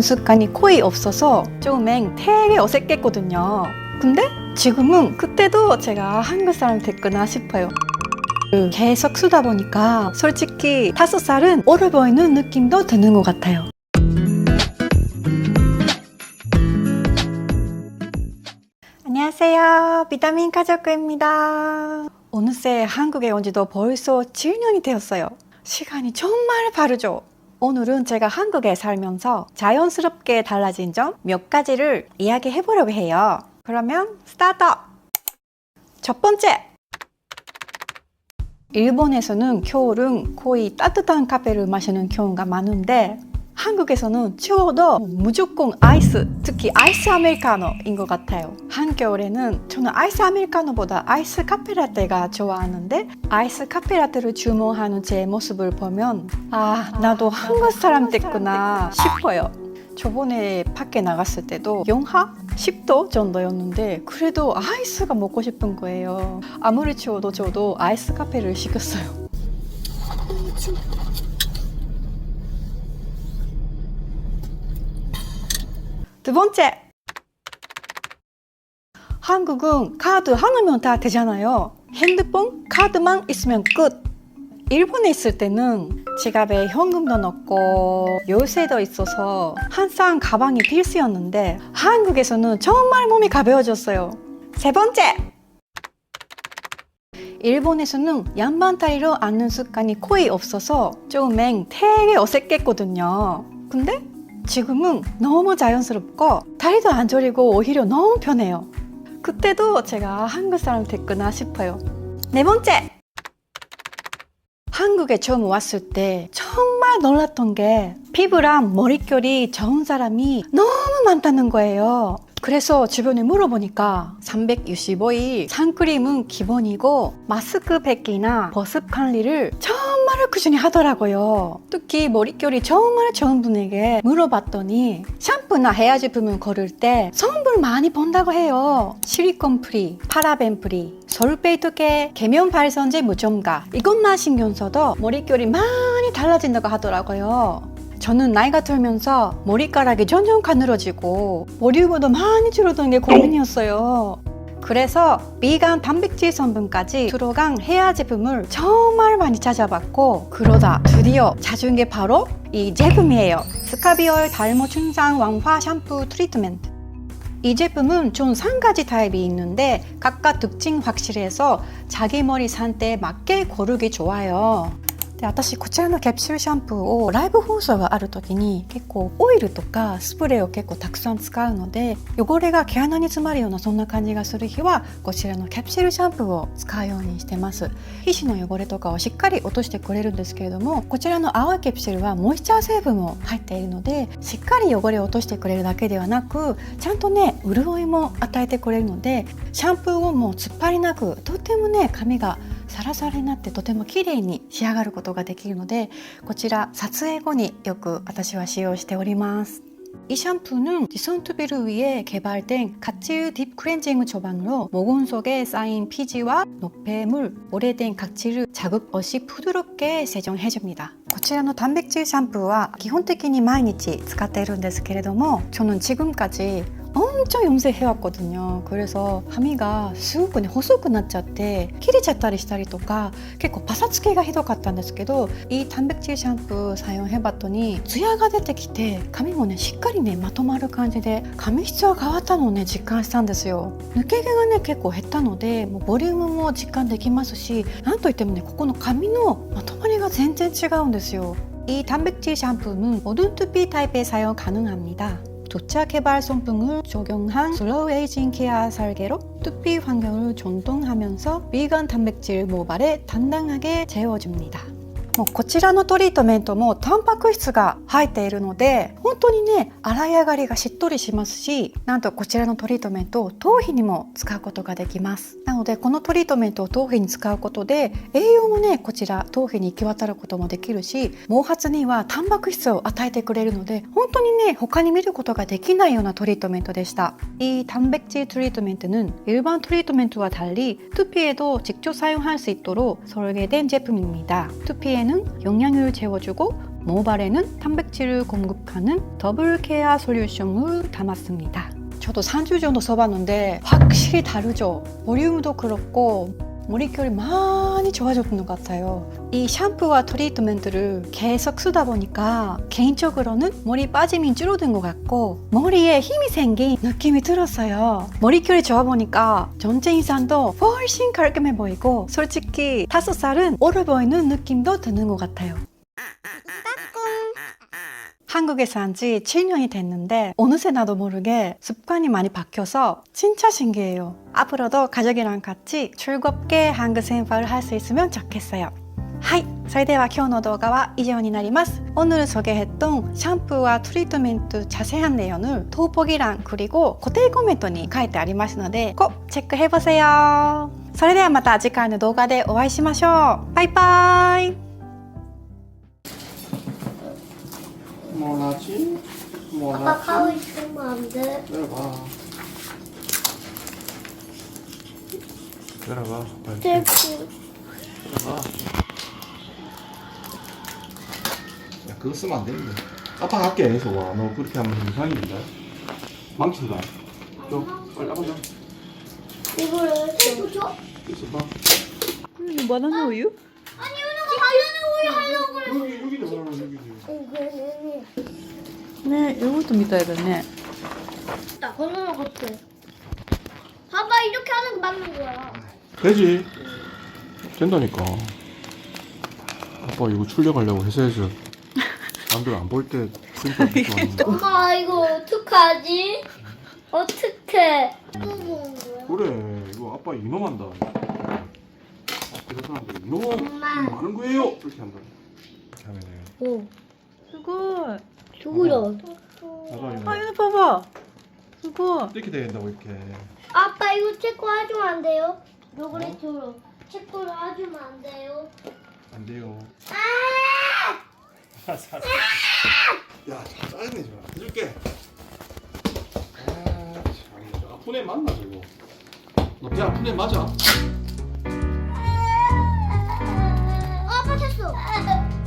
습관이 거의 없어서 처음엔 되게 어색했거든요. 근데 지금은 그때도 제가 한국 사람 됐구나 싶어요. 계속 쓰다 보니까 솔직히 다섯 살은 어려 보이는 느낌도 드는 것 같아요. 안녕하세요. 비타민 가족입니다. 어느새 한국에 온 지도 벌써 7년이 되었어요. 시간이 정말 빠르죠? 오늘은 제가 한국에 살면서 자연스럽게 달라진 점 몇 가지를 이야기해 보려고 해요. 그러면 스타트! 첫 번째! 일본에서는 겨울은 거의 따뜻한 카페를 마시는 경우가 많은데 한국에서는 추워도 무조건 아이스, 특히 아이스 아메리카노인 것 같아요. 한겨울에는 저는 아이스 아메리카노보다 아이스 카페라떼가 좋아하는데 아이스 카페라떼를 주문하는 제 모습을 보면 아 나도 한국 사람 됐구나 싶어요. 저번에 밖에 나갔을 때도 영하 10도 정도였는데 그래도 아이스가 먹고 싶은 거예요. 아무리 추워도 저도 아이스 카페를 시켰어요. 두 번째. 한국은 카드 하나면 다 되잖아요. 핸드폰 카드만 있으면 끝. 일본에 있을 때는 지갑에 현금도 넣고 열쇠도 있어서 항상 가방이 필수였는데 한국에서는 정말 몸이 가벼워졌어요. 세 번째. 일본에서는 양반다리로 앉는 습관이 거의 없어서 처음엔 되게 어색했거든요. 근데 지금은 너무 자연스럽고 다리도 안 저리고 오히려 너무 편해요. 그때도 제가 한국 사람 됐구나 싶어요. 네 번째! 한국에 처음 왔을 때 정말 놀랐던 게 피부랑 머릿결이 좋은 사람이 너무 많다는 거예요. 그래서 주변에 물어보니까 365일 산크림은 기본이고 마스크팩이나 버습 관리를 정말 꾸준히 하더라고요. 특히 머릿결이 정말 좋은 분에게 물어봤더니 샴푸나 헤어 제품을 고를 때 성분 많이 본다고 해요. 실리콘 프리, 파라벤 프리, 솔페이트계, 계면 발선제 무첨가 이것만 신경 써도 머릿결이 많이 달라진다고 하더라고요. 저는 나이가 들면서 머리카락이 점점 가늘어지고 머리부도 많이 줄어드는 게 고민이었어요. 그래서 비건 단백질 성분까지 들어간 헤어 제품을 정말 많이 찾아봤고 그러다 드디어 찾은 게 바로 이 제품이에요. 스카비올 달모 춘상 왕화 샴푸 트리트멘트. 이 제품은 총 3가지 타입이 있는데 각각 특징 확실해서 자기 머리 산때에 맞게 고르기 좋아요. で私こちらのキャプシュルシャンプーをライブ放送がある時に結構オイルとかスプレーを結構たくさん使うので汚れが毛穴に詰まるようなそんな感じがする日はこちらのキャプシュルシャンプーを使うようにしてます。皮脂の汚れとかをしっかり落としてくれるんですけれどもこちらの青いキャプシュルはモイスチャー成分も入っているのでしっかり汚れを落としてくれるだけではなくちゃんとね潤いも与えてくれるのでシャンプーをもう突っ張りなくとってもね髪が サラサラになってとても綺麗に仕上がることができるのでこちら撮影後によく私は使用しております이 샴푸는 디선투비를 위해 개발된 각질 딥 클렌징 처방으로 모공 속에 쌓인 피지와 노폐물, 오래된 각질을 자극 없이 부드럽게 세정해줍니다. こちらの 단백질 샴푸와 基本的に毎日使っているんですけれども 저는 지금까지 엄청 염색해왔거든요. 그래서髪が すごくね細くなっちゃって切れちゃったりしたりとか結構パサつきがひどかったんですけど이 단백질 샴푸 사용해봤더니ツヤが出てきて髪もねしっかりねまとまる感じで髪質が変わったのをね実感したんですよ抜け毛がね結構減ったのでもうボリュームも実感できますしなんといってもねここの髪のまとまりが全然違うんですよ이 단백질 샴푸는 모든 두피 타입에 사용 가능합니다. 조차 개발 성분을 적용한 슬로우 에이징 케어 설계로 두피 환경을 존중하면서 비건 단백질 모발에 단단하게 재워줍니다. もうこちらのトリートメントもタンパク質が入っているので本当にね洗い上がりがしっとりしますしなんとこちらのトリートメントを頭皮にも使うことができますなのでこのトリートメントを頭皮に使うことで栄養もねこちら頭皮に行き渡ることもできるし毛髪にはタンパク質を与えてくれるので本当にね他に見ることができないようなトリートメントでした이 단백질 트리트멘트는 일반 트리트멘트와 달리 두피에도 직접 사용할 수 있도록 설계된 제품입니다 두피에는 영양을 채워주고 모발에는 단백질을 공급하는 더블 케어 솔루션을 담았습니다. 저도 3주 정도 써봤는데 확실히 다르죠. 볼륨도 그렇고 머릿결이 많이 좋아졌는 것 같아요. 이 샴푸와 트리트먼트를 계속 쓰다 보니까 개인적으로는 머리 빠짐이 줄어든 것 같고 머리에 힘이 생긴 느낌이 들었어요. 머릿결이 좋아 보니까 전체 인상도 훨씬 깔끔해 보이고 솔직히 다섯 살은 어려 보이는 느낌도 드는 것 같아요. 한국에 산 지 7년이 됐는데 어느새 나도 모르게 습관이 많이 바뀌어서 진짜 신기해요. 앞으로도 가족이랑 같이 즐겁게 한국 생활을 할 수 있으면 좋겠어요. はい、それでは今日の動画は以上になります. 오늘 소개했던 샴푸와 트리트먼트 자세한 내용을 토보기랑 그리고固定 코멘트に書いてありますので꼭 체크해보세요. それではまた次回の動画でお会いしましょう。バイバイ 뭐라지? 아빠 뭐라지? 가고 있으면 안 돼. 내려봐. 내려봐. 빨리 셀프. 내려봐. 야 그거 쓰면 안 되는데. 아빠 갈게 소아. 너 그렇게 하면 이상해진다. 망친다. 줘. 빨리 아빠 줘. 이거를 줘? 있어봐. 바나나 우유? 아니 오늘 하려고 그래. 여기 여기도 봐라 여기도. 이거는 네, 이것도 믿어야겠네. 나 건너는 것도. 봐봐 이렇게 하는 거 맞는 거야. 되지. 된다니까. 아빠 이거 출력하려고 회사에서 남들 안 볼 때 프린터 붙여놨는데. 엄마 이거 어떡하지? 어떡해? 또 보는 거야? 그래 이거 아빠 이놈한다 이런 사람들 이놈 엄마. 많은 거예요 이렇게 한다 이렇게 하면 오. 수고. 누구야? 나도 이거 아, 이거 봐봐. 수고. 이렇게 돼야 된다고 이렇게 아빠 이거 체크 해주면 안 돼요? 요구레트로 체크를 해주면 안 돼요? 안 돼요 아! 야 짜증내지 마 해줄게 아 참 아픈 애 맞나 저거 아픈 애 맞아? 走